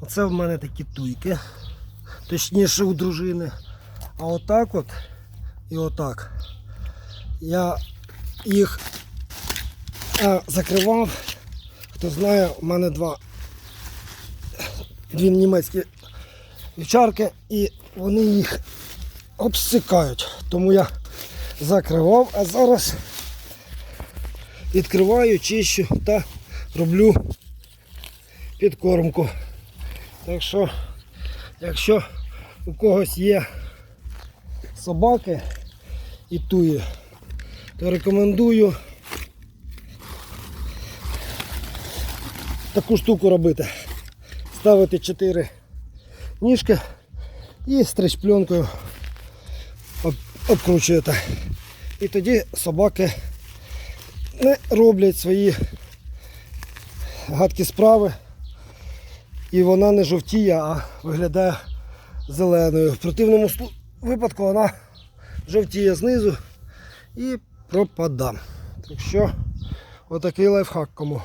Оце в мене такі туйки. Точніше у дружини. А отак от і отак. Я їх закривав. Хто знає, у мене два дві німецькі вівчарки і вони їх обсикають. Тому я закривав, а зараз відкриваю, чищу та роблю підкормку. Так що, якщо у когось є собаки і туї, то рекомендую таку штуку робити. Ставити 4 ніжки і стрич пленкою об- обкручуєте. І тоді собаки не роблять свої гадкі справи. І вона не жовтіє, а виглядає зеленою. В противному випадку вона жовтіє знизу і пропада. Так що отакий лайфхак кому.